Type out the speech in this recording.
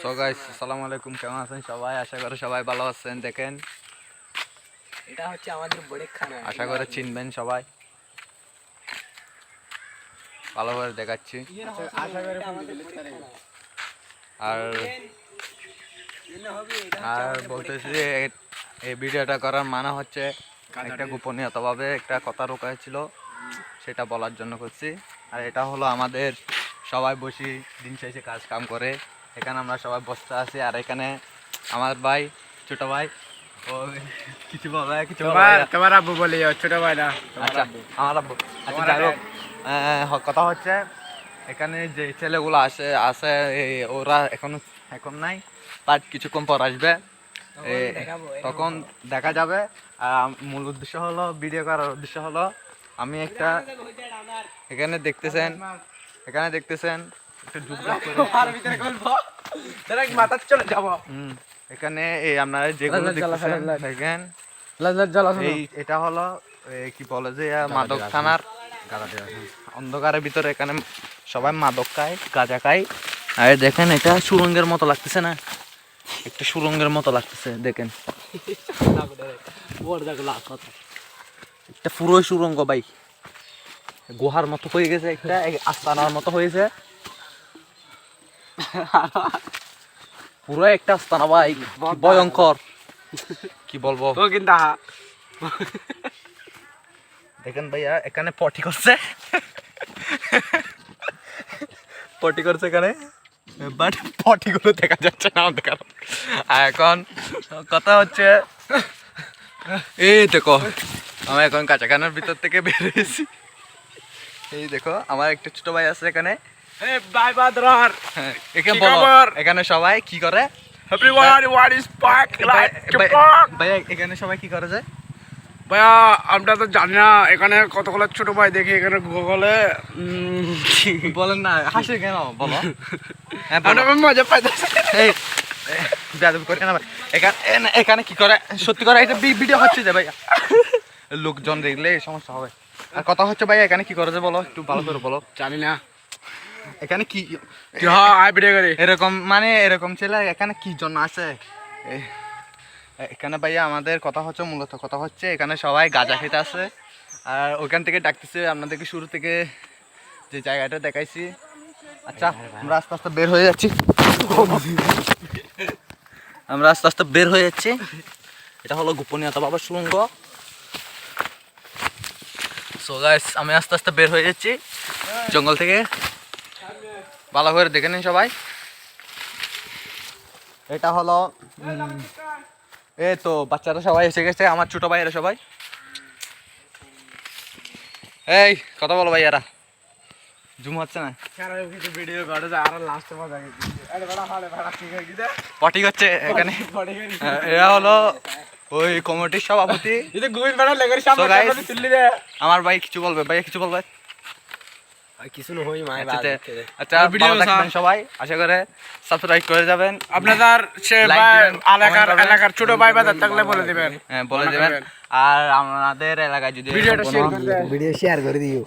So guys আসসালামু আলাইকুম কেমন আছেন সবাই? আশা করি সবাই ভালো আছেন। দেখেন এটা হচ্ছে আমাদের বড়খানা আশা করে চিনবেন সবাই। ভালো করে দেখাচ্ছি। আর আর বলতেছি যে এই ভিডিওটা করার মানে হচ্ছে একটা গোপনীয়তাভাবে একটা কথা রোকা ছিল সেটা বলার জন্য করছি। আর এটা হলো আমাদের সবাই বসি দিন শেষে কাজ কাম করে। এখানে আমরা সবাই বসতে আছি আর এখানে আমার ভাই ছোট ভাই ও কিছু তোমার আব্বু বলি ছোট ভাই না আচ্ছা আমার আব্বু। আচ্ছা যাই হোক কথা হচ্ছে এখানে যে ছেলেগুলো আছে এই ওরা এখনও এখন নাই বাট কিছুক্ষণ পর আসবে। তখন দেখা যাবে। আর মূল উদ্দেশ্য হলো ভিডিও করার উদ্দেশ্য হলো আমি একটা এখানে দেখতেছেন এখানে দেখতেছেন একটু যুগ ভিতরে গল্প দাঁড়া মাথা চলে যাব? হুম এখানে এই আপনারা যেগুলো। দেখেন এই এটা হলো কি বলে যে মাদক থানার অন্ধকারের ভিতরে এখানে সবাই মাদক খায় গাঁজা খায়। আর দেখেন এটা সুরঙ্গের মতো লাগতেছে না? একটা সুরঙ্গের মতো লাগতেছে দেখেন। একটা পুরোই সুরঙ্গ ভাই। গুহার মতো হয়ে গেছে একটা আস্তানার মতো হয়েছে। পুরো একটা আস্তানা ভাই ভয়ঙ্কর। কি বলব? ও কিন্তু দেখেন ভাইয়া এখানে পটি করছে। পটি করছে এখানে। বাট পটিগুলো দেখা যাচ্ছে না আমাদের কারণ এখন কথা হচ্ছে এই দেখো আমি এখন কাঁচাখানার ভিতর থেকে বেরিয়েছি এই দেখো আমার একটা ছোট ভাই আছে এখানে। এখানে সবাই কি করে? ভাইয়া এখানে সবাই কি করে যায় ভাইয়া আমরা তো জানি না এখানে কতগুলো ছোট ভাই দেখি এখানে গুগলে বলেন না হাসি কেন বলো। হ্যাঁ মজা পাইতেছি। এখানে এখানে কি করে? সত্যি করে এটা ভিডিও হচ্ছে যে ভাই লোকজন দেখলে সমস্যা হবে। আর কথা হচ্ছে ভাইয়া এখানে কি করে যে বলো? একটু ভালো করে বলো। জানি না। এখানে কি হয় এরকম মানে এরকম ছেলে এখানে কি জন্য আছে? এখানে ভাইয়া আমাদের কথা হচ্ছে মূলত কথা হচ্ছে এখানে সবাই গাঁজা খেতে আছে আর ওখান থেকে ডাকতেছে আপনাদেরকে শুরু থেকে যে জায়গাটা দেখাইছি। আচ্ছা আমরা আস্তে আস্তে বের হয়ে যাচ্ছি। আমরা আস্তে আস্তে বের হয়ে যাচ্ছি। এটা হলো গোপনীয়তা বাবা সুরঙ্গ সো গাইস আমি আস্তে আস্তে বের হয়ে যাচ্ছি। জঙ্গল থেকে ভালো করে দেখে নিন সবাই। এটা হলো এই তো বাচ্চারা সবাই এসে গেছে আমার ছোট ভাইয়েরা সবাই। এই কথা বলো ভাইয়ারা। জুম হচ্ছে না? ভিডিও করে আর লাস্টে মজা পটি হচ্ছে এখানে। এরা হলো ওই কমিটির সভাপতি। আমার ভাই কিছু বলবে? ভাই কিছু বলবে? কিছু না হই মাই আচ্ছা, আচ্ছা আর থাকবেন সবাই। আশা করে সাবস্ক্রাইব করে যাবেন। আপনাদের এলাকার এলাকার ছোট ভাই বাজার থাকলে বলে দিবেন। হ্যাঁ বলে দেবেন। আর আমাদের এলাকায় যদি ভিডিওটা শেয়ার কোনো- করে দেন ভিডিও শেয়ার করে দিও।